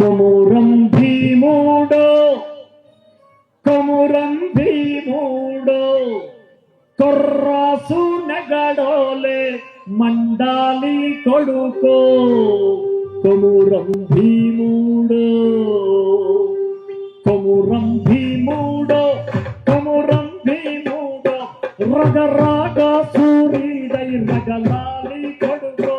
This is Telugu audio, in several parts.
కొమురం భీముడో కొమురం భీముడో కొర్రాసు నగడోలే మండాలి కొడుకో. కొమురం భీముడో కొమురం భీముడో కొమురం భీముడో రగరాగ సూరిదై రగలాలి కొడుకో.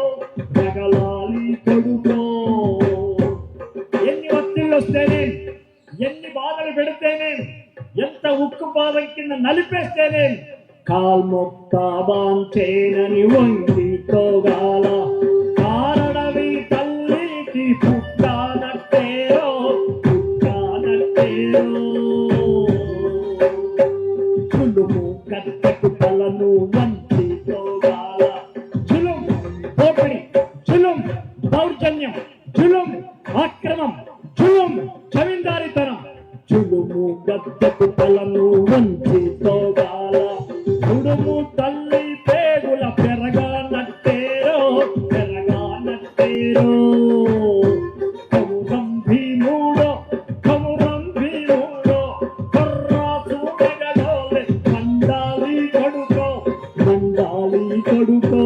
వస్తేనే ఎన్ని బాధలు పెడితేనే ఎంత ఉక్కు బాధం కింద నలిపేస్తేనే బాంతేనని వంగి తోగాల కారణవి తల్లికి పుట్టానట్టేరో పుట్టానట్టేరో. చులుము గద్దకు తలను వంచి తోగాల చుడుము తల్లి పేగుల పెరగా నట్టేరో పెరగా నట్టేరో. కమురం భీముడో కమురం భీముడో కర్రాసు మెగడోలే మండాలి కొడుకో. మండాలి కొడుకో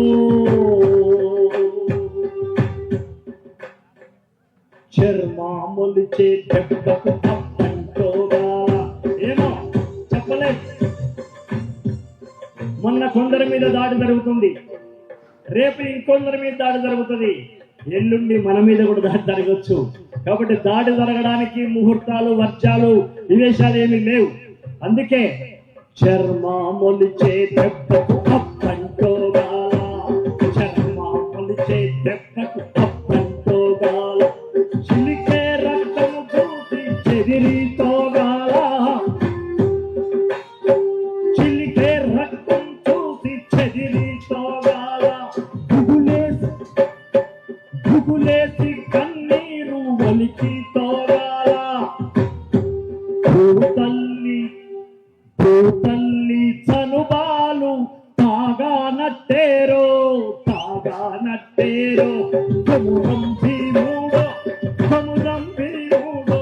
చర్మాములిచే మొన్న కొందరి మీద దాడి జరుగుతుంది. రేపు ఇంకొందరి మీద దాడి జరుగుతుంది. ఎల్లుండి మన మీద కూడా దాడి జరగచ్చు కాబట్టి దాడి జరగడానికి ముహూర్తాలు వర్షాలు వివేశాలు ఏమీ లేవు. అందుకే చర్మాములు దెబ్బకు అప్పంటోగాల చర్మాములిచే దెబ్బకు అప్పంటోగాల చిలికే రక్తము చూసి చెదిరితోగాల చిలికే రక్తం గుగులేసి కన్నీరు ఒలికి తోగాల భూతల్లి భూతల్లి చనుబాలు తాగా నట్టేరో తాగా నట్టేరో. కమురం భీముడో కమురం భీముడో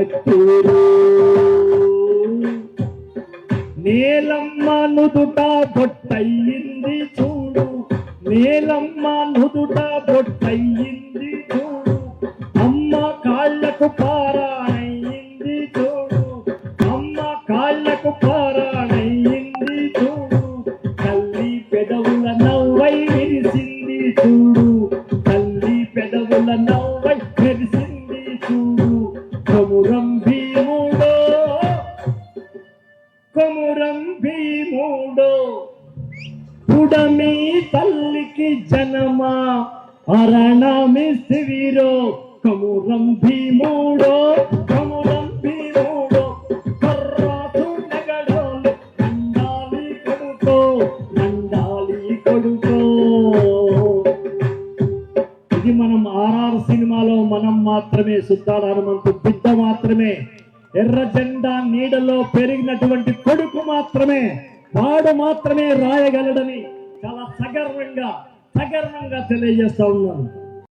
గుండెలెత్తూరు. నేలమ్మ నుదుట బొట్టయ్యింది చూడు నేలమ్మ నుదుట బొట్టయ్యింది చూడు అమ్మ కాళ్ళకు పార కొమురం భీముడో. పుడమి తల్లికి జనమా? శివిరో. కమురం భీముడో కమురం భీముడో. కర్రాసు నగడోలు నండాలి కొడుకో మండాలి కొడుకో. ఇది మనం ఆర్ఆర్ సినిమాలో మనం మాత్రమే సుద్దాల హనుమంతు బిడ్డ మాత్రమే. ఎర్ర జెండా నీడలో పెరిగినటువంటి కొడుకు మాత్రమే వాడు మాత్రమే రాయగలడని చాలా సగర్వంగా సగర్వంగా తెలియజేస్తా ఉన్నాను.